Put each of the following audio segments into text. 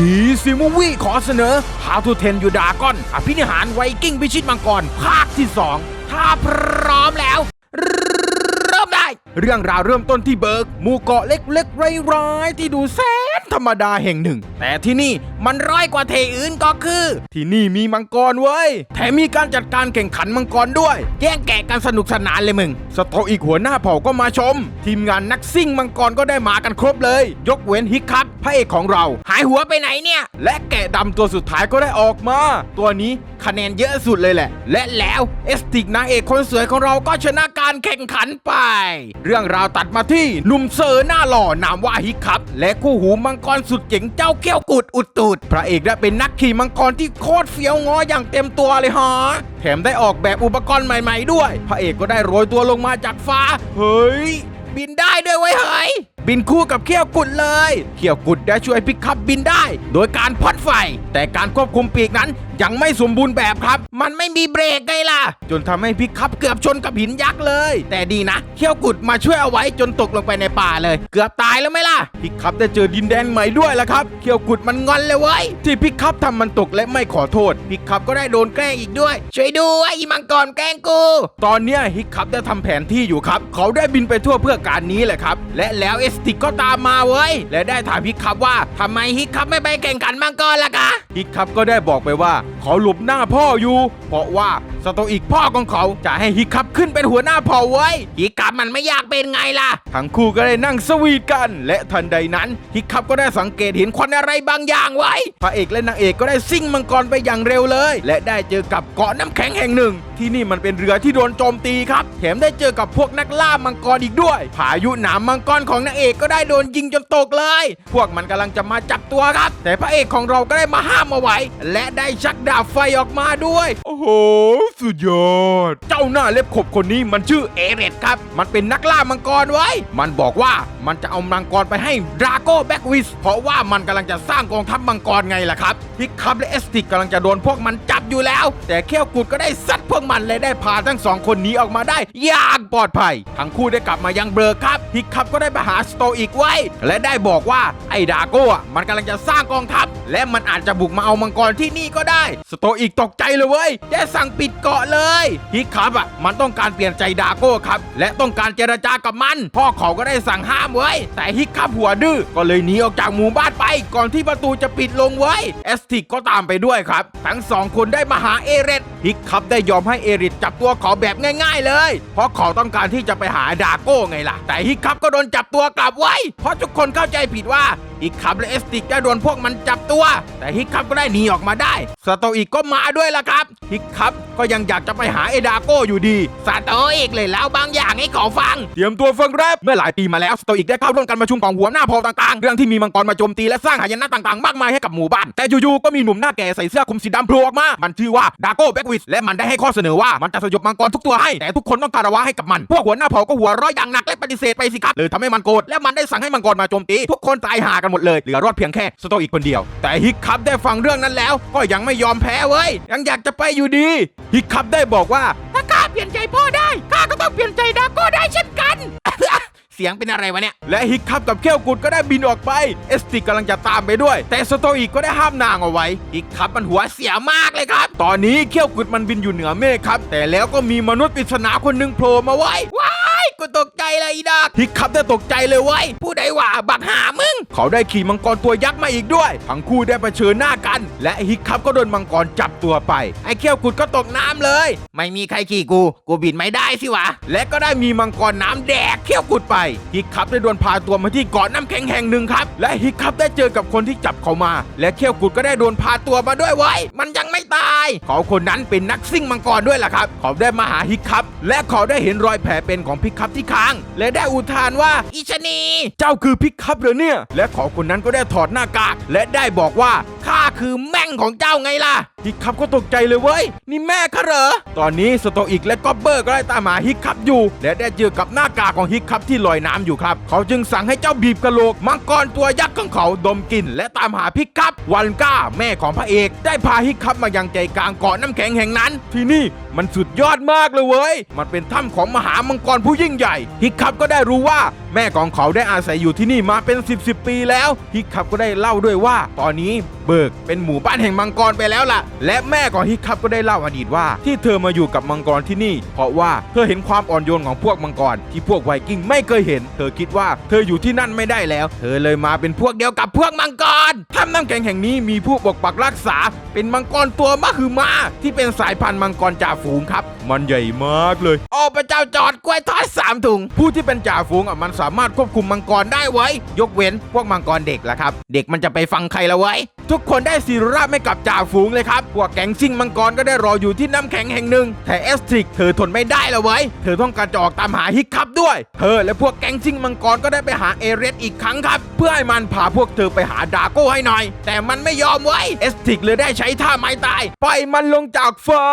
ดีซีมูวี่ขอเสนอ How to Ten Your Dragon อภินิหารไวกิ้งพิชิตมังกร ภาคที่ 2 ถ้าพร้อมแล้ว เริ่มได้ เรื่องราวเริ่มต้นที่เบิร์กหมู่เกาะเล็กๆร้ายๆที่ดูแสนธรรมดาแห่งหนึ่ง แต่ที่นี่มันร้อยกว่าเทอื่นก็คือ ที่นี่มีมังกรเว้ย แถมมีการจัดการแข่งขันมังกรด้วย แย่งแกะกันสนุกสนานเลยมึงสโตอีกหัวหน้าเผ่าก็มาชม ทีมงานนักซิ่งมังกรก็ได้มากันครบเลย ยกเว้นฮิกคับพระเอกของเรา หายหัวไปไหนเนี่ย และแกะดำตัวสุดท้ายก็ได้ออกมา ตัวนี้คะแนนเยอะสุดเลยแหละ และแล้วเอสติกนางเอกคนสวยของเราก็ชนะการแข่งขันไปเรื่องราวตัดมาที่หนุ่มเซอร์หน้าหล่อนามว่าฮิกคับ และคู่หูมังกรสุดเจ๋งเจ้าเกี้ยวกุดอุดตูด พระเอกได้เป็นนักขี่มังกรที่โคตรเฟี้ยวงออย่างเต็มตัวเลยฮะแถมได้ออกแบบอุปกรณ์ใหม่ ๆ ด้วย พระเอกก็ได้โรยตัวลงมาจากฟ้า เฮ้ย บินได้ด้วยเว้ยเฮ้ย บินคู่กับเขี้ยวกุดเลย เขี้ยวกุดได้ช่วยพิกคับบินได้ โดยการพ่นไฟ แต่การควบคุมปีกนั้นยังไม่สมบูรณ์แบบครับ มันไม่มีเบรกไงล่ะ จนทำให้พิกคับเกือบชนกับหินยักษ์เลย แต่ดีนะ เขี้ยวกุดมาช่วยเอาไว้จนตกลงไปในป่าเลย เกือบตายแล้วไหมล่ะ พิกคับได้เจอดินแดนใหม่ด้วยละครับ เขี้ยวกุดมันงอนเลยเว้ย ที่พิกคับทำมันตกและไม่ขอโทษ พิกคับก็ได้โดนแกล้งอีกด้วย ช่วยด้วยอีมังกรแกล้งกู ตอนเนี้ยฮิกคับได้ทำแผนที่อยู่ครับ เขาได้บินไปทั่วเพื่อการนี้แหละครับ และแล้วเอสติกก็ตามมาเว้ย และได้ถามฮิกคับว่าทำไมฮิกคับไม่ไปแข่งขันมังกรล่ะกะฮิกคับก็ได้บอกไปว่าเขาหลบหน้าพ่ออยู่ เพราะว่าสโตอีกพ่อของเขาจะให้ฮิกคับขึ้นเป็นหัวหน้าเผ่าไว้ยฮิกคับมันไม่อยากเป็นไงล่ะ ทั้งคู่ก็ได้นั่งสวีทกัน และทันใดนั้นฮิกคับก็ได้สังเกตเห็นควันอะไรบางอย่างไว้ พระเอกและนางเอกก็ได้ซิ่งมังกรไปอย่างเร็วเลย และได้เจอกับเกาะน้ำแข็งแห่งหนึ่ง ที่นี่มันเป็นเรือที่โดนโจมตีครับ แถมได้เจอกับพวกนักล่ามังกรอีกด้วย พายุหนามมังกรของนางเอกก็ได้โดนยิงจนตกเลย พวกมันกำลังจะมาจับตัวครับ แต่พระเอกของเราก็ได้มาห้ามเอาไว้ และได้ชักดดาบไฟออกมาด้วย โอ้โห สุดยอด เจ้าหน้าเล็บขบคนนี้มันชื่อเอเรตครับ มันเป็นนักล่ามังกรไว้ มันบอกว่ามันจะเอามังกรไปให้ดราโก้แบ็กวิส เพราะว่ามันกำลังจะสร้างกองทัพมังกรไงล่ะครับพิกคับและเอสติกกำลังจะโดนพวกมันจับอยู่แล้ว แต่เขี้ยวกุดก็ได้ซัดพวกมันและได้พาทั้งสองคนนี้ออกมาได้อย่างปลอดภัย ทั้งคู่ได้กลับมายังเบลอครับพิกคับก็ได้ไปหาสโตอีกไว้ และได้บอกว่าไอ้ดราโก้มันกำลังจะสร้างกองทัพ และมันอาจจะบุกมาเอามังกรที่นี่ก็ได้ สโตอีกตกใจเลยเว้ยได้สั่งปิดเกาะเลยฮิกคับอะมันต้องการเปลี่ยนใจดาโก้ครับ และต้องการเจรจากับมัน พ่อเขาก็ได้สั่งห้ามเว้ยแต่ฮิกคับหัวดื้อก็เลยหนีออกจากหมู่บ้านไป ก่อนที่ประตูจะปิดลงเว้ยเอสติกก็ตามไปด้วยครับ ทั้งสองคนได้มาหาเอเรตฮิกคับได้ยอมให้เอริทจับตัวขอแบบง่าย ๆ เลย เพราะขอต้องการที่จะไปหาดาโก้ไงล่ะ แต่ฮิกคับก็โดนจับตัวกลับไว้ เพราะทุกคนเข้าใจผิดว่าฮิกคับและเอสติกได้โดนพวกมันจับตัว แต่ฮิกคับก็ได้หนีออกมาได้สโตอีกก็มาด้วยล่ะครับฮิกคับ ก็ยังอยากจะไปหาเอดาโก้อยู่ดีสโตอีกเลยแล้วบางอย่างให้ขอฟัง เตรียมตัวฟังแรปเมื่อหลายปีมาแล้วสโตอีกได้เข้าร่วมการประชุมของหัวหน้าเผ่าต่างๆ เรื่องที่มีมังกรมาโจมตีและสร้างหายนะต่างๆ มากมายให้กับหมู่บ้าน แต่อยู่ๆก็มีหนุ่มหน้าแก่ใส่เสื้อคลุมสีดำโผล่ออกมา มันชื่อว่าดาโก้แบ็กวิสและมันได้ให้ข้อเสนอว่ามันจะสยบมังกรทุกตัวให้ แต่ทุกคนต้องการระวะให้กับมัน พวกหัวหน้าเผ่าก็หัวร้อยอย่างหนักและปฏิเสธไปสิครับเลยทำให้มันโกรธและมันได้สั่งให้มังกรมาโจมตีทุกคนตายหากันหมดเลยเหลือรอดเพียงแค่สโตอีกคนเดียว แต่ฮิกคับได้ฟังเรื่องนั้นแล้ว ก็ยังไม่ยอมแพ้เว้ยยังอยากจะไปอยู่ดีฮิคับได้บอกว่า ถ้าข้าเปลี่ยนใจพ่อได้ข้าก็ต้องเปลี่ยนใจดาโก้ได้เช่นกัน สียงเป็นอะไรวะเนี่ย และฮิกคับกับเขี้ยวกุดก็ได้บินออกไป เอสติกกำลังจะตามไปด้วย แต่สโตอีกก็ได้ห้ามนางเอาไว้ฮิกคับมันหัวเสียมากเลยครับ ตอนนี้เขี้ยวกุดมันบินอยู่เหนือเมฆครับ แต่แล้วก็มีมนุษย์ปริศนาคนหนึ่งโผล่มาไว้ว้ายกูตกใจเลยอีดอกฮิกคับได้ตกใจเลยเว้ยผู้ใดว่าบักหามึง เขาได้ขี่มังกรตัวยักษ์มาอีกด้วย ทั้งคู่ได้เผชิญหน้ากัน และฮิกคับก็โดนมังกรจับตัวไป ไอ้เขี้ยวกุดก็ตกน้ำเลย ไม่มีใครขี่กู กูบินไม่ได้สิวะ และก็ได้มีมังกรน้ำแดกเขี้ยวกุดไปฮิกคับได้โดนพาตัวมาที่เกาะน้ำแข็งแห่งหนึ่งครับ และฮิกคับได้เจอกับคนที่จับเขามา และเขี้ยวกุดก็ได้โดนพาตัวมาด้วยไว้มันยังไม่ตาย เขาคนนั้นเป็นนักซิ่งมังกรด้วยล่ะครับ เขาได้มาหาฮิกคับ และเขาได้เห็นรอยแผลเป็นของพิกคับที่คาง และได้อุทานว่าอิชนี เจ้าคือพิกคับเหรอเนี่ย และเขาคนนั้นก็ได้ถอดหน้ากากและได้บอกว่าข้าคือแม่งของเจ้าไงล่ะฮิกคับก็ตกใจเลยเว้ย นี่แม่ข้าเหรอ ตอนนี้สโตอีกและก็อบเบอร์ก็ได้ตามหาฮิกคับอยู่ และได้เจอกับหน้ากากของฮิกคับที่ลอยน้ำอยู่ครับ เขาจึงสั่งให้เจ้าบีบกะโหลก มังกรตัวยักษ์ของเขาดมกลิ่นและตามหาพิกคับวันก้าแม่ของพระเอก ได้พาฮิกคับมายังใจกลางเกาะน้ำแข็งแห่งนั้น ที่นี่มันสุดยอดมากเลยเว้ย มันเป็นถ้ำของมหามังกรผู้ยิ่งใหญ่ ฮิกคับก็ได้รู้ว่า แม่ของเขาได้อาศัยอยู่ที่นี่มาเป็น 10บสปีแล้วฮิกคับก็ได้เล่าด้วยว่า ตอนนี้เบิกเป็นหมู่บ้านแห่งมังกรไปแล้วล่ะ และแม่ของฮิกคับก็ได้เล่าอดีตว่า ที่เธอมาอยู่กับมังกรที่นี่ เพราะว่าเธอเห็นความอ่อนโยนของพวกมังกรที่พวกไวกิ้งไม่เคยเห็น เธอคิดว่าเธออยู่ที่นั่นไม่ได้แล้ว เธอเลยมาเป็นพวกเดียวกับพวกมังกรถ้ำน้ำแข็งแห่งนี้มีผู้ปกปักรักษา เป็นมังกรตัวมหึมาที่เป็นสายพันธุ์มังกรจ่าฝูงครับ มันใหญ่มากเลย โอ้พระเจ้าจอดกล้วยทอดสามถุงผู้ที่เป็นจ่าฝูงอะมันสามารถควบคุมมังกรได้ไว้ ยกเว้นพวกมังกรเด็กละครับ เด็กมันจะไปฟังใครละไว้ ทุกคนได้สีราบไม่กับจ่าฝูงเลยครับพวกแก๊งซิ่งมังกรก็ได้รออยู่ที่น้ำแข็งแห่งหนึ่งแต่เอสตริกเธอทนไม่ได้ละไว้ เธอต้องการจะออกตามหาฮิกคับด้วย เธอและพวกแก๊งซิ่งมังกรก็ได้ไปหาเอเรสอีกครั้งครับ เพื่อให้มันพาพวกเธอไปหาดาโก้ให้หน่อย แต่มันไม่ยอมไว้เอสตริกเลยได้ใช้ท่าไม้ตายปล่อยมันลงจากฟ้า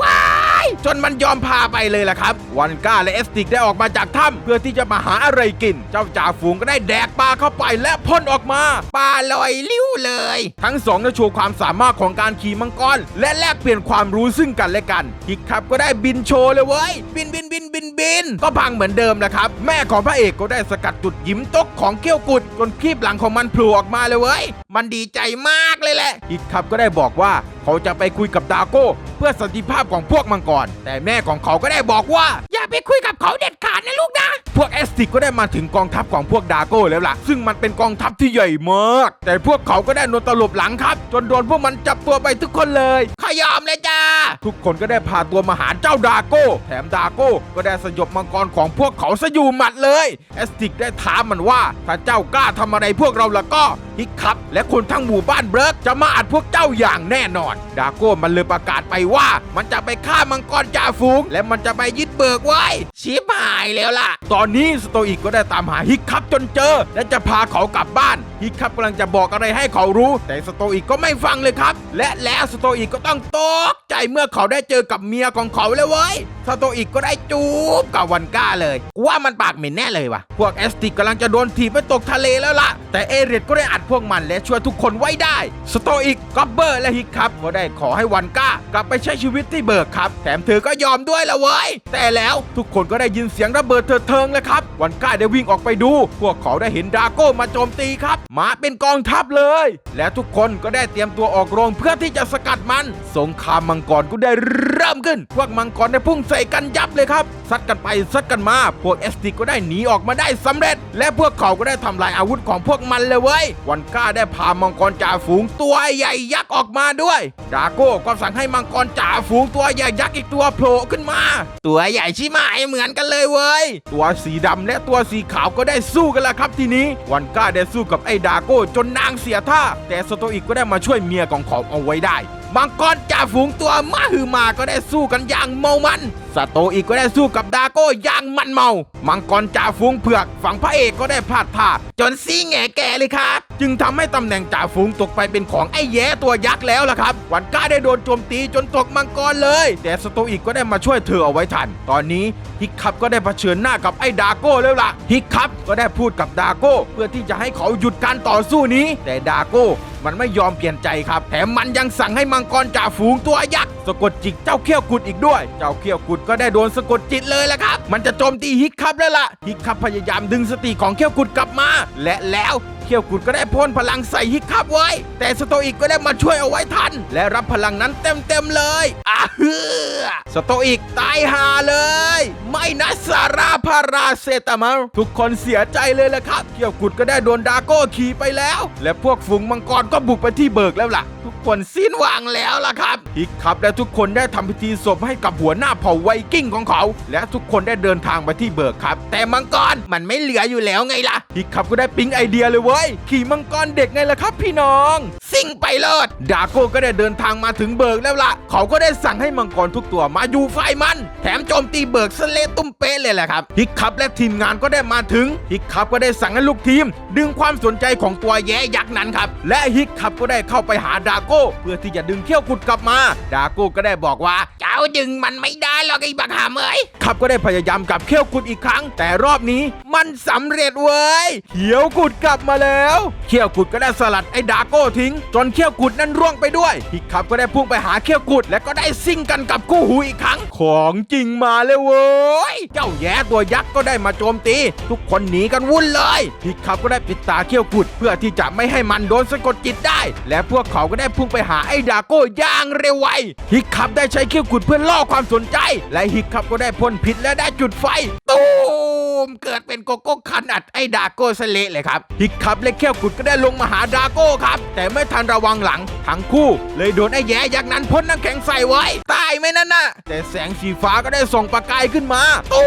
ว้า จนมันยอมพาไปเลยล่ะครับ วันก้าและเอสติกได้ออกมาจากถ้ำเพื่อที่จะมาหาอะไรกิน เจ้าจ่าฝูงก็ได้แดกปลาเข้าไปและพ่นออกมาปลาลอยลิ้วเลย ทั้งสองได้โชว์ความสามารถของการขี่มังกรและแลกเปลี่ยนความรู้ซึ่งกันและกันฮิกครับก็ได้บินโชว์เลยเว้ยบินบินบินบินบินก็พังเหมือนเดิมแหละครับ แม่ของพระเอกก็ได้สกัดจุดยิ้มตกของเกี้ยวกุดจนคลีบหลังของมันโผล่ออกมาเลยเว้ยมันดีใจมากเลยแหละฮิกครับก็ได้บอกว่าเขาจะไปคุยกับดาโก้ เพื่อสันติภาพของพวกมังกร แต่แม่ของเขาก็ได้บอกว่า อย่าไปคุยกับเขาเด็ดขาดนะลูกนะ พวกเอสติกก็ได้มาถึงกองทัพของพวกดาโก้แล้วล่ะ ซึ่งมันเป็นกองทัพที่ใหญ่มาก แต่พวกเขาก็ได้โดนตลบหลังครับ จนโดนพวกมันจับตัวไปทุกคนเลยขยอมเลยจ้า ทุกคนก็ได้พาตัวมาหาเจ้าดาโก้ แถมดาโก้ก็ได้สยบมังกรของพวกเขาซะอยู่หมัดเลยเอสติกได้ถามมันว่าถ้าเจ้ากล้าทำอะไรพวกเราละก็ฮิกครับ และคนทั้งหมู่บ้านเบิร์กจะมาอัดพวกเจ้าอย่างแน่นอน ดาโก้มันเลยประกาศไปว่า มันจะไปฆ่ามังกรจ่าฝูง และมันจะไปยึดเบิกไว้ชิบหายแล้วล่ะ ตอนนี้สโตอิกก็ได้ตามหาฮิกครับจนเจอ และจะพาเขากลับบ้าน ฮิกครับกำลังจะบอกอะไรให้เขารู้ แต่สโตอิกก็ไม่ฟังเลยครับ และแล้วสโตอิกก็ต้องตกใจเมื่อเขาได้เจอกับเมียของเขาเลยเว้ยสโตอิกก็ได้จูบกับวันก้าเลยกูว่ามันปากเหม็นแน่เลยว่ะพวกเอสติกกำลังจะโดนถีบไปตกทะเลแล้วล่ะ แต่เอเรตก็ได้อัดพวกมันและช่วยทุกคนไว้ได้ สโตอิกก็เบอร์และฮิกครับก็ได้ขอให้วันก้ากลับไปใช้ชีวิตที่เบิร์กครับ แถมเธอก็ยอมด้วยละเว้ยแต่แล้วทุกคนก็ได้ยินเสียงระเบิดเถิดเทิงเลยครับ วันก้าได้วิ่งออกไปดู พวกเขาได้เห็นดาโก้มาโจมตีครับมาเป็นกองทัพเลย และทุกคนก็ได้เตรียมตัวออกโรงเพื่อที่จะสกัดมัน สงครามมังกรก็ได้เริ่มขึ้น พวกมังกรได้พุ่งใส่กันยับเลยครับ ซัดกันไปซัดกันมา พวกเอสติก็ได้หนีออกมาได้สำเร็จ และพวกเขาก็ได้ทำลายอาวุธของพวกมันเลยเว้ย วันก้าได้พามังกรจ่าฝูงตัวใหญ่ยักษ์ออกมาด้วยดาโก้ก็สั่งให้มังกรจ่าฝูงตัวใหญ่ยักษ์อีกตัวโผล่ขึ้นมา ตัวใหญ่ชิมายเหมือนกันเลยเว้ย ตัวสีดำและตัวสีขาวก็ได้สู้กันแล้วครับทีนี้ วันก้าได้สู้กับไอ้ดาโก้จนนางเสียท่า แต่สโตอิกก็ได้มาช่วยเมียของเขาเอาไว้ได้ มังกรจ่าฝูงตัวมาฮือมาก็ได้สู้กันอย่างเมามันสโตอีกก็ได้สู้กับดาโก้อย่างมันเมา มังกรจ่าฝูงเผือก ฝั่งพระเอกก็ได้พลาดท่าจนซีแง่แก่เลยครับ จึงทำให้ตำแหน่งจ่าฝูงตกไปเป็นของไอ้แย้ตัวยักษ์แล้วล่ะครับ วันก้าได้โดนโจมตีจนตกมังกรเลย แต่สโตอีกก็ได้มาช่วยเธอเอาไว้ทัน ตอนนี้ฮิกคับก็ได้เผชิญหน้ากับไอ้ดาโก้แล้วล่ะฮิกคับก็ได้พูดกับดาโก้เพื่อที่จะให้เขาหยุดการต่อสู้นี้ แต่ดาโก้ มันไม่ยอมเปลี่ยนใจครับ แถมมันยังสั่งให้มังกรจ่าฝูงตัวยักษ์สะกดจิตเจ้าเขี้ยวกุดอีกด้วย เจ้าเขี้ยวกุดก็ได้โดนสะกดจิตเลยละครับ มันจะโจมตีฮิกคับแล้วล่ะฮิกคับพยายามดึงสติของเขี้ยวกุดกลับมา และแล้ว เขี้ยวกุดก็ได้พ่นพลังใส่ฮิกคับไว้ แต่สโตอิกก็ได้มาช่วยเอาไว้ทัน และรับพลังนั้นเต็มๆเลยอะเฮือสโตอิกตายหาเลย ไม่นะสาราพาราเซตามาทุกคนเสียใจเลยละครับเขี้ยวกุดก็ได้โดนดาโก้ขี่ไปแล้ว และพวกฝูงมังกรก็บุกไปที่เบิกแล้วล่ะ ทุกคนสิ้นหวังแล้วล่ะครับฮิกคับและทุกคนได้ทำพิธีศพให้กับหัวหน้าเผ่าไวกิ้งของเขา และทุกคนได้เดินทางไปที่เบิกครับ แต่มังกรมันไม่เหลืออยู่แล้วไงล่ะฮิกคับก็ได้ปิ๊งไอเดียเลยเว้ยขี่มังกรเด็กไงล่ะครับพี่น้องซิ่งไปเลิศดาโก้ก็ได้เดินทางมาถึงเบิกแล้วล่ะ เขาก็ได้สั่งให้มังกรทุกตัวมาอยู่ไฟมัน แถมโจมตีเบิกสเลตุ้มเป๊ะเลยแหละครับฮิกครับและทีมงานก็ได้มาถึงฮิกครับก็ได้สั่งให้ลูกทีม ดึงความสนใจของตัวแย้ยักษ์นั้นครับและฮิกครับก็ได้เข้าไปหาดาโก้เพื่อที่จะดึงเขี้ยวกุดกลับมา ดาโก้ก็ได้บอกว่าเจ้าดึงมันไม่ได้หรอกไอ้บักหามเอ้ยครับก็ได้พยายามกับเขี้ยวกุดอีกครั้ง แต่รอบนี้มันสำเร็จเว้ยเขี้ยวกุดกลับมาแล้ว เขี้ยวกุดก็ได้สลัดไอ้ดาโก้ทิ้ง จนเขี้ยวกุดนั้นร่วงไปด้วยฮิกคับก็ได้พุ่งไปหาเขี้ยวกุด และก็ได้ซิ่งกันกับคู่หูอีกครั้ง ของจริงมาเลยเว้ยเจ้าแย้ตัวยักษ์ก็ได้มาโจมตี ทุกคนหนีกันวุ่นเลยฮิกคับก็ได้ปิดตาเขี้ยวกุด เพื่อที่จะไม่ให้มันโดนสะกดจิตได้ และพวกเขาก็ได้พุ่งไปหาไอ้ดาโก้อย่างเร็วไวฮิกคับได้ใช้เขี้ยวกุดเพื่อล่อความสนใจ และฮิกคับก็ได้พ่นพิษและได้จุดไฟตู้ มเกิดเป็นโกโก้คันอัดไอ้ดาโก้สเละเลยครับฮิกคับและแค่ขุดก็ได้ลงมาหาดาโก้ครับ แต่ไม่ทันระวังหลัง ทั้งคู่ เลยโดนไอ้แย่ยักษ์นั้นพ่นน้ำแข็งใส่ไว้ ตายไหมนั่นน่ะ แต่แสงสีฟ้าก็ได้ส่องประกายขึ้นมา โอ้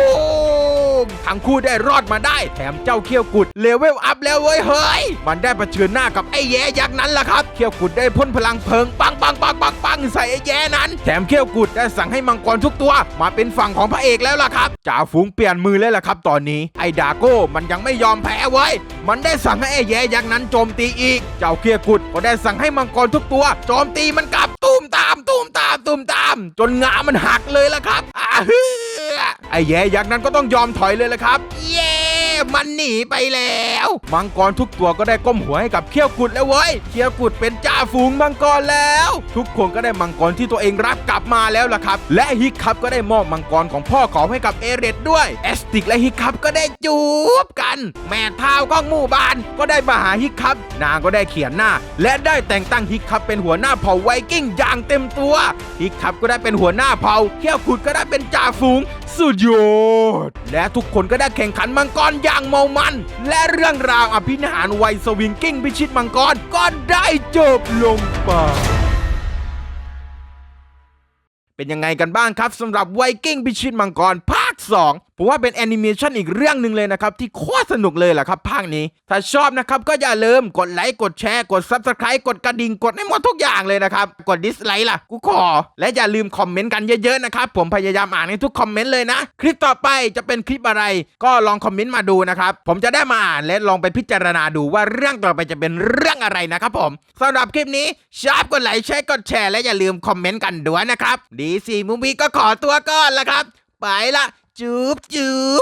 ม ทั้งคู่ได้รอดมาได้ แถมเจ้าเขี้ยวกุดเลเวลอัพแล้วเว้ยเฮ้ย มันได้เผชิญหน้ากับไอ้แย่ยักษ์นั้นล่ะครับ เขี้ยวกุดได้พ่นพลังเพลิงปังปังปังปังปังใส่ไอ้แย่นั้น แถมเขี้ยวกุดได้สั่งให้มังกรทุกตัว มาเป็นฝั่งของพระเอกแล้วล่ะครับจ่าฝูงเปลี่ยนมือแล้วล่ะครับ ตอนนี้ไอ้ดาโก้มันยังไม่ยอมแพ้เว้ยมันได้สั่งให้ไอ้แย่ยักษ์นั้นโจมตีอีก เจ้าเคียกุดก็ได้สั่งให้มังกรทุกตัว โจมตีมันกลับตุ้มตามตุ้มตามตุ้มตาม จนงามันหักเลยล่ะครับอาฮือไอ้แย่ยักษ์นั้นก็ต้องยอมถอยเลยล่ะครับ เย้ มันหนีไปแล้วมังกรทุกตัวก็ได้ก้มหัวให้กับเขี้ยวกุดแล้วเว้ยเขี้ยวกุดเป็นจ่าฝูงมังกรแล้ว ทุกคนก็ได้มังกรที่ตัวเองรับกลับมาแล้วล่ะครับ และฮิกคับก็ได้มอบมังกรของพ่อของให้กับเอเรดด้วยเอสติกและฮิกคับก็ได้จูบกัน แม่เท้าของหมู่บ้านก็ได้มาหาฮิกคับนางก็ได้เขียนหน้า และได้แต่งตั้งฮิกคับเป็นหัวหน้าเผ่าไวกิ้งอย่างเต็มตัวฮิกคับก็ได้เป็นหัวหน้าเผ่าเขี้ยวกุดก็ได้เป็นจ่าฝูง สุดยอด และทุกคนก็ได้แข่งขันมังกรอย่างเมามัน และเรื่องราวอภินิหารไวสวิงกิ้งพิชิตมังกรก็ได้จบลงไปเป็นยังไงกันบ้างครับสำหรับไวกิ้งพิชิตมังกรภาค 2 ผมว่าเป็นแอนิเมชันอีกเรื่องหนึ่งเลยนะครับ ที่โคตรสนุกเลยแหละครับภาคนี้ ถ้าชอบนะครับก็อย่าลืมกดไลค์กดแชร์กด Subscribe กดกระดิ่งกดให้หมดทุกอย่างเลยนะครับ กดดิสไลค์ล่ะกูขอ และอย่าลืมคอมเมนต์กันเยอะๆนะครับผมพยายามอ่านให้ทุกคอมเมนต์เลยนะ คลิปต่อไปจะเป็นคลิปอะไร ก็ลองคอมเมนต์มาดูนะครับผมจะได้มาอ่านและลองไปพิจารณาดูว่าเรื่องต่อไปจะเป็นเรื่องอะไรนะครับผมสำหรับคลิปนี้ชอบกดไลค์แชร์กดแชร์และอย่าลืมคอมเมนต์กันด้วยนะครับดีซีมูวีก็ขอตัวก่อนละครับ ไปละ จูบจูบ